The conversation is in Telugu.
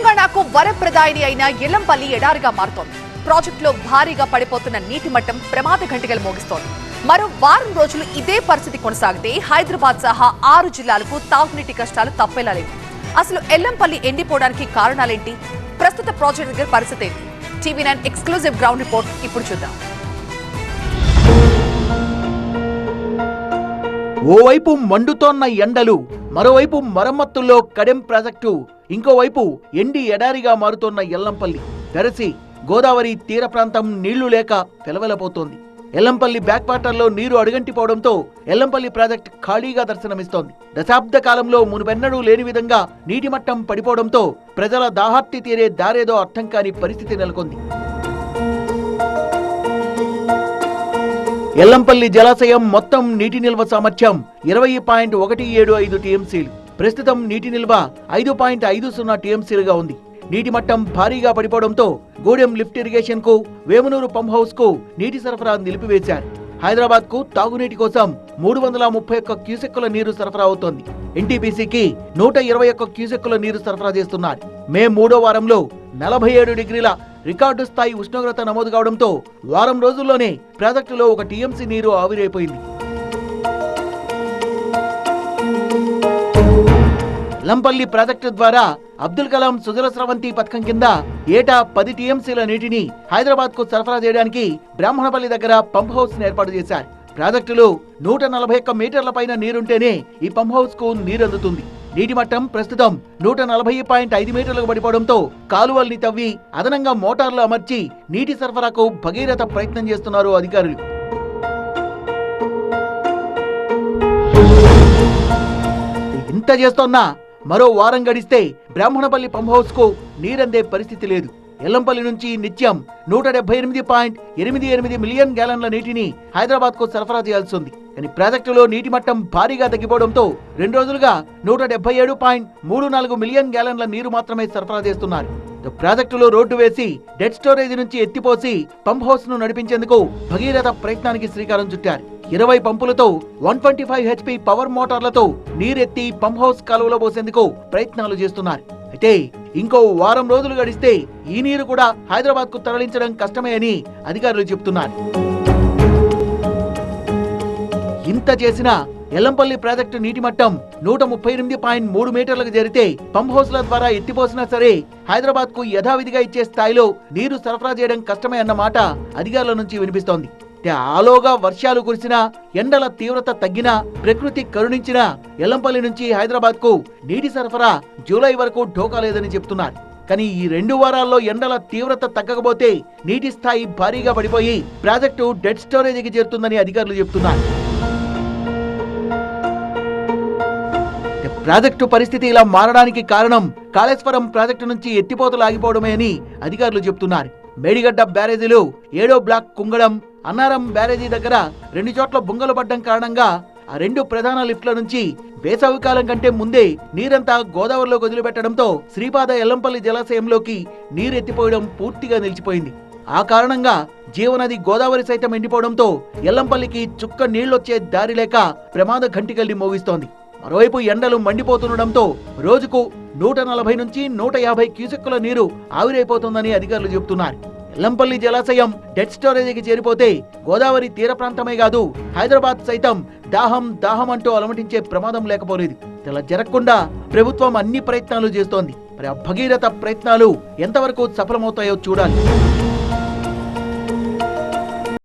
తెలంగాణకు వరప్రదాయిని అయిన ఎల్లంపల్లి ఎడారిగా మారుతోంది. ప్రాజెక్టులో భారీగా పడిపోతున్న నీటి మట్టం ప్రమాద గంటికలు మోగిస్తోంది. మరో వారం రోజులు ఇదే పరిస్థితి కొనసాగితే హైదరాబాద్ సహా ఆరు జిల్లాలకు తాగునీటి కష్టాలు తప్పేలా లేవు. అసలు ఎల్లంపల్లి ఎండిపోవడానికి కారణాలేంటి? ప్రస్తుత ప్రాజెక్ట్ దగ్గర పరిస్థితి ఏంటి? TV nine exclusive ground report ఇప్పుడు చూద్దాం. ఓవైపు మండుతోన్న ఎండలు మరోవైపు మరమ్మతుల్లో కడెం ప్రాజెక్టు. ఇంకోవైపు ఎండి ఎడారిగా మారుతోన్న ఎల్లంపల్లి దరసి గోదావరి తీర ప్రాంతం నీళ్ళు లేక పెలవెలపోతోంది ఎల్లంపల్లి బ్యాక్ వాటర్లో నీరు అడుగంటిపోవడంతో ఎల్లంపల్లి ప్రాజెక్ట్ ఖాళీగా దర్శనమిస్తోంది. దశాబ్ద కాలంలో మునుపెన్నడూ లేని విధంగా నీటి మట్టం పడిపోవడంతో ప్రజల దాహార్తి తీరే దారేదో అర్థం కాని పరిస్థితి నెలకొంది. ఎల్లంపల్లి జలాశయం మొత్తం నీటి నిల్వ సామర్థ్యం ఇరవై పాయింట్ ఒకటి ఏడు ఐదు టీఎంసీలు. ప్రస్తుతం నీటి నిల్వ ఐదు పాయింట్ ఐదు సున్నా టీఎంసీలుగా ఉంది. నీటి మట్టం భారీగా పడిపోవడంతో గూడెం లిఫ్ట్ ఇరిగేషన్కు వేమునూరు పంప్ హౌస్కు నీటి సరఫరా నిలిపివేశారు. హైదరాబాద్కు తాగునీటి కోసం మూడు వందల ముప్పై ఒక్క క్యూసెక్కుల నీరు సరఫరా అవుతోంది. ఎన్టీపీసీకి నూట ఇరవై ఒక్క క్యూసెక్కుల నీరు సరఫరా చేస్తున్నారు. మే మూడో వారంలో నలభై ఏడు డిగ్రీల రికార్డు స్థాయి ఉష్ణోగ్రత నమోదు కావడంతో వారం రోజుల్లోనే ప్రాజెక్టులో ఒక టీఎంసీ నీరు ఆవిరైపోయింది. లంపల్లి ప్రాజెక్టు ద్వారా అబ్దుల్ కలాం సుజల స్రవంతి పథకం కింద ఏటా పది టీఎంసీల నీటిని హైదరాబాద్కు సరఫరా చేయడానికి బ్రాహ్మణపల్లి దగ్గర పంప్ హౌస్ ఏర్పాటు చేశారు. ప్రాజెక్టులో నూట నలభై ఒక్క మీటర్ల పైన నీరుంటేనే ఈ పంప్ హౌస్కు నీరు అందుతుంది నీటి మట్టం ప్రస్తుతం నూట నలభై పాయింట్ ఐదు మీటర్లకు పడిపోవడంతో కాలువల్ని తవ్వి అదనంగా మోటార్లు అమర్చి నీటి సరఫరాకు భగీరథ ప్రయత్నం చేస్తున్నారు అధికారులు. ఇంత చేస్తోన్నా మరో వారం గడిస్తే బ్రాహ్మణపల్లి పంప్ హౌస్కు నీరందే పరిస్థితి లేదు. ఎల్లంపల్లి నుంచి నిత్యం నూట డెబ్బై ఎనిమిది పాయింట్ ఎనిమిది ఎనిమిది మిలియన్ గ్యాలన్ల నీటిని హైదరాబాద్కు సరఫరా చేయాల్సి ఉంది కానీ ప్రాజెక్టులో నీటి మట్టం భారీగా తగ్గిపోవడంతో రెండు రోజులుగా నూట డెబ్బై ఏడు పాయింట్ మూడు నాలుగు మిలియన్ గ్యాలన్ల నీరు మాత్రమే సరఫరా చేస్తున్నారు. ప్రాజెక్టులో రోడ్డు వేసి డెడ్ స్టోరేజ్ నుంచి ఎత్తిపోసి పంప్ హౌస్ను నడిపించేందుకు భగీరథ ప్రయత్నానికి శ్రీకారం చుట్టారు. ఇరవై పంపులతో one twenty five HP power మోటార్లతో నీరెత్తి పంప్ హౌస్ కాలువలో పోసేందుకు ప్రయత్నాలు చేస్తున్నారు. అయితే ఇంకో వారం రోజులు గడిస్తే ఈ నీరు కూడా హైదరాబాద్కు తరలించడం కష్టమే అని అధికారులు చెబుతున్నారు ఇంత చేసినా ఎల్లంపల్లి ప్రాజెక్టు నీటి మట్టం నూట ముప్పై ఎనిమిది పాయింట్ మూడు మీటర్లకు జరిగితే పంప్ హౌస్ల ద్వారా ఎత్తిపోసినా సరే హైదరాబాద్కు యథావిధిగా ఇచ్చే స్థాయిలో నీరు సరఫరా చేయడం కష్టమే అన్న మాట అధికారుల నుంచి వినిపిస్తోంది. ఆలోగా వర్షాలు కురిసినా ఎండల తీవ్రత తగ్గినా ప్రకృతి కరుణించినా ఎల్లంపల్లి నుంచి హైదరాబాద్కు నీటి సరఫరా జూలై వరకు ఢోకా లేదని చెప్తున్నారు. కానీ ఈ రెండు వారాల్లో ఎండల తీవ్రత తగ్గకపోతే నీటి స్థాయి భారీగా పడిపోయి ప్రాజెక్టు డెడ్ స్టోరేజీకి చేరుతుందని అధికారులు చెబుతున్నారు ప్రాజెక్టు పరిస్థితి ఇలా మారడానికి కారణం కాళేశ్వరం ప్రాజెక్టు నుంచి ఎత్తిపోతలు ఆగిపోవడమే అని అధికారులు చెప్తున్నారు. మేడిగడ్డ బ్యారేజీలు ఏడో బ్లాక్ కుంగడం అన్నారం బ్యారేజీ దగ్గర రెండు చోట్ల బొంగలు పడ్డం కారణంగా ఆ రెండు ప్రధాన లిఫ్ట్ల నుంచి వేసవికాలం కంటే ముందే నీరంతా గోదావరిలోకి వదిలిపెట్టడంతో శ్రీపాద ఎల్లంపల్లి జలాశయంలోకి నీరెత్తిపోయడం పూర్తిగా నిలిచిపోయింది. ఆ కారణంగా జీవనది గోదావరి సైతం ఎండిపోవడంతో ఎల్లంపల్లికి చుక్క నీళ్ళొచ్చే దారి లేక ప్రమాద ఘంటికల్లి మోగిస్తోంది. మరోవైపు ఎండలు మండిపోతుండడంతో రోజుకు నూట నలభై నుంచి నూట యాభై క్యూసెక్కుల నీరు ఆవిరైపోతుందని అధికారులు చెబుతున్నారు. ఎల్లంపల్లి జలాశయం డెడ్ స్టోరేజీకి చేరిపోతే గోదావరి తీర ప్రాంతమే కాదు హైదరాబాద్ సైతం దాహం దాహం అంటూ అలమటించే ప్రమాదం లేకపోలేదు. ఇలా జరగకుండా ప్రభుత్వం అన్ని ప్రయత్నాలు చేస్తోంది. మరి ఆ భగీరథ ప్రయత్నాలు ఎంతవరకు సఫలమవుతాయో చూడాలి.